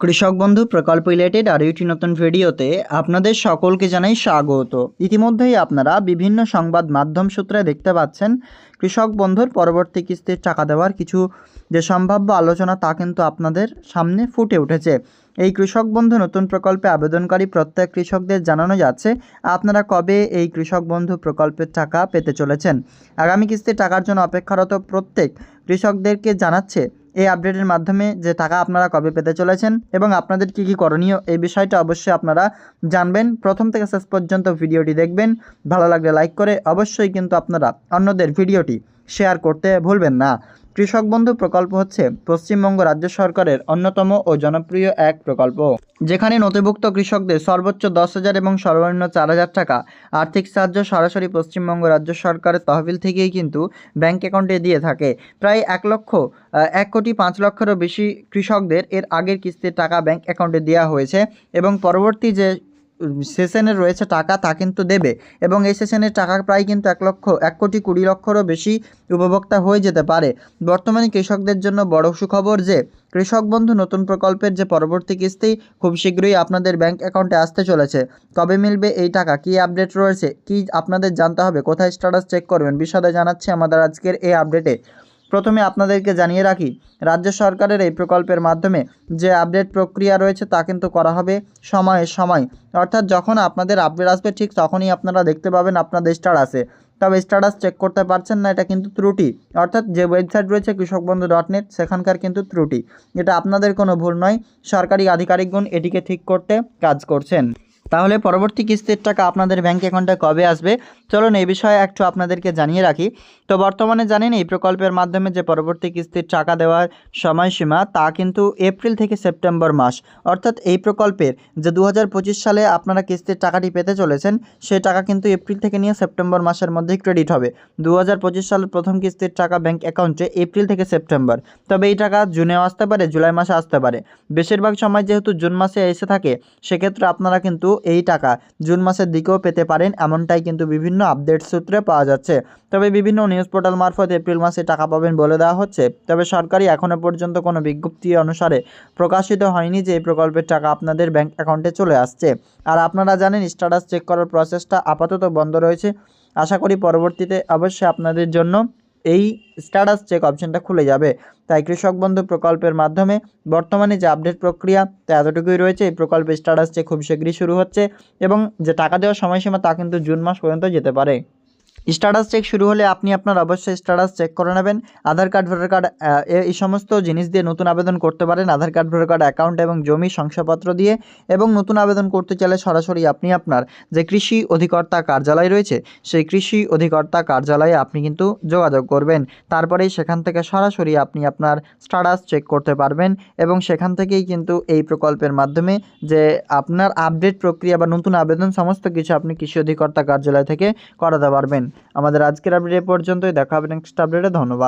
কৃষক বন্ধু প্রকল্প রিলেটেড আর একটি নতুন ভিডিওতে আপনাদের সকলকে জানাই স্বাগত। ইতিমধ্যেই আপনারা বিভিন্ন সংবাদ মাধ্যম সূত্রে দেখতে পাচ্ছেন, কৃষক বন্ধুর পরবর্তী কিস্তির টাকা দেওয়ার কিছু যে সম্ভাব্য আলোচনা তা কিন্তু আপনাদের সামনে ফুটে উঠেছে। এই কৃষক বন্ধু নতুন প্রকল্পে আবেদনকারী প্রত্যেক কৃষকদের জানানো যাচ্ছে, আপনারা কবে এই কৃষক বন্ধু প্রকল্পের টাকা পেতে চলেছেন? আগামী কিস্তির টাকার জন্য অপেক্ষারত প্রত্যেক কৃষকদেরকে জানাচ্ছে এই আপডেটের মাধ্যমে যে টাকা আপনারা কবে পেতে চলেছেন এবং আপনাদের কি কি করণীয়, এই বিষয়টা অবশ্যই আপনারা জানবেন। প্রথম থেকে শেষ পর্যন্ত ভিডিওটি দেখবেন। ভালো লাগলে লাইক করে অবশ্যই কিন্তু আপনারা অন্যদের ভিডিওটি শেয়ার করতে ভুলবেন না। কৃষক বন্ধু প্রকল্প হচ্ছে পশ্চিমবঙ্গ রাজ্য সরকারের অন্যতম ও জনপ্রিয় এক প্রকল্প। যেখানে নথিভুক্ত কৃষকদের সর্বোচ্চ দশ হাজার এবং সর্বনিম্ন চার হাজার টাকা আর্থিক সাহায্য সরাসরি পশ্চিমবঙ্গ রাজ্য সরকারের তহবিল থেকেই কিন্তু ব্যাংক অ্যাকাউন্টে দিয়ে থাকে। প্রায় এক লক্ষ এক কোটি পাঁচ লক্ষেরও বেশি কৃষকদের এর আগের কিস্তির টাকা ব্যাংক অ্যাকাউন্টে দেওয়া হয়েছে এবং পরবর্তী যে সেশনের রয়েছে টাকা, তা কিন্তু দেবে। এবং এই সেশনের টাকা প্রায় কিন্তু এক লক্ষ, এক কোটি কুড়ি লক্ষরও বেশি উপভোক্তা হয়ে যেতে পারে। বর্তমানে কৃষকদের জন্য বড় সুখবর যে, কৃষক বন্ধু নতুন প্রকল্পের যে পরবর্তী কিস্তি, খুব শীঘ্রই আপনাদের ব্যাংক অ্যাকাউন্টে আসতে চলেছে। কবে মিলবে এই টাকা, কী আপডেট রয়েছে, কি আপনাদের জানতে হবে, কোথায় স্ট্যাটাস চেক করবেন, বিশদে জানাচ্ছি আমাদের আজকের এই আপডেটে। প্রথমে আপনাদেরকে জানিয়ে রাখি, রাজ্য সরকারের এই প্রকল্পের মাধ্যমে যে আপডেট প্রক্রিয়া রয়েছে তা কিন্তু করা হবে সময়ে সময়। অর্থাৎ যখন আপনাদের আপডেট আসবে ঠিক তখনই আপনারা দেখতে পাবেন আপনাদের স্ট্যাটাসে তবে স্ট্যাটাস চেক করতে পারছেন না, এটা কিন্তু ত্রুটি। অর্থাৎ যে ওয়েবসাইট রয়েছে কৃষক বন্ধু ডট নেট সেখানকার কিন্তু ত্রুটি। এটা আপনাদের কোনো ভুল নয়, সরকারি আধিকারিকগণ এটিকে ঠিক করতে কাজ করছেন। তাহলে পরবর্তী কিস্তির টাকা আপনাদের ব্যাঙ্ক অ্যাকাউন্টে কবে আসবে? চলুন এই বিষয়ে একটু আপনাদেরকে জানিয়ে রাখি। তো বর্তমানে জানেন এই প্রকল্পের মাধ্যমে যে পরবর্তী কিস্তির টাকা দেওয়ার সময়সীমা, তা কিন্তু এপ্রিল থেকে সেপ্টেম্বর মাস। অর্থাৎ এই প্রকল্পের যে দু হাজার পঁচিশ সালে আপনারা কিস্তির টাকাটি পেতে চলেছেন, সেই টাকা কিন্তু এপ্রিল থেকে নিয়ে সেপ্টেম্বর মাসের মধ্যেই ক্রেডিট হবে। দু হাজার পঁচিশ সালের প্রথম কিস্তির টাকা ব্যাংক অ্যাকাউন্টে এপ্রিল থেকে সেপ্টেম্বর। তবে এই টাকা জুনেও আসতে পারে, জুলাই মাসে আসতে পারে। বেশিরভাগ সময় যেহেতু জুন মাসে এসে থাকে, সেক্ষেত্রে আপনারা কিন্তু এই টাকা জুন মাসের দিকেও পেতে পারেন, এমনটাই কিন্তু বিভিন্ন আপডেট সূত্রে পাওয়া যাচ্ছে। তবে বিভিন্ন নিউজ পোর্টাল মারফত এপ্রিল মাসে টাকা পাবেন বলে দেওয়া হচ্ছে। তবে সরকারি এখনও পর্যন্ত কোনো বিজ্ঞপ্তি অনুসারে প্রকাশিত হয়নি যে এই প্রকল্পের টাকা আপনাদের ব্যাংক অ্যাকাউন্টে চলে আসছে। আর আপনারা জানেন, স্ট্যাটাস চেক করার প্রসেসটা আপাতত বন্ধ রয়েছে। আশা করি পরবর্তীতে অবশ্যই আপনাদের জন্য এই স্ট্যাটাস চেক অপশনটা খুলে যাবে। তাই কৃষক বন্ধু প্রকল্পের মাধ্যমে বর্তমানে যে আপডেট প্রক্রিয়া, তা এতটুকুই রয়েছে। এই প্রকল্পের স্ট্যাটাস চেক খুব শীঘ্রই শুরু হচ্ছে এবং যে টাকা দেওয়ার সময়সীমা, তা কিন্তু জুন মাস পর্যন্ত যেতে পারে। স্ট্যাটাস চেক শুরু হলে আপনি আপনার অবশ্যই স্ট্যাটাস চেক করে নেবেন। আধার কার্ড, ভোটার কার্ড এই সমস্ত জিনিস দিয়ে নতুন আবেদন করতে পারেন। Aadhaar card, voter card account এবং জমি শংসাপত্র দিয়ে এবং নতুন আবেদন করতে চাইলে সরাসরি আপনি আপনার যে কৃষি অধিকর্তা কার্যালয় রয়েছে, সেই কৃষি অধিকর্তা কার্যালয়ে আপনি কিন্তু যোগাযোগ করবেন। তারপরেই সেখান থেকে সরাসরি আপনি আপনার স্ট্যাটাস চেক করতে পারবেন এবং সেখান থেকেই কিন্তু এই প্রকল্পের মাধ্যমে যে আপনার আপডেট প্রক্রিয়া বা নতুন আবেদন, সমস্ত কিছু আপনি কৃষি অধিকর্তা কার্যালয় থেকে করাতে পারবেন। আমাদের আজকের আপডেট এ পর্যন্তই। দেখা হবে নেক্সট আপডেটে ধন্যবাদ।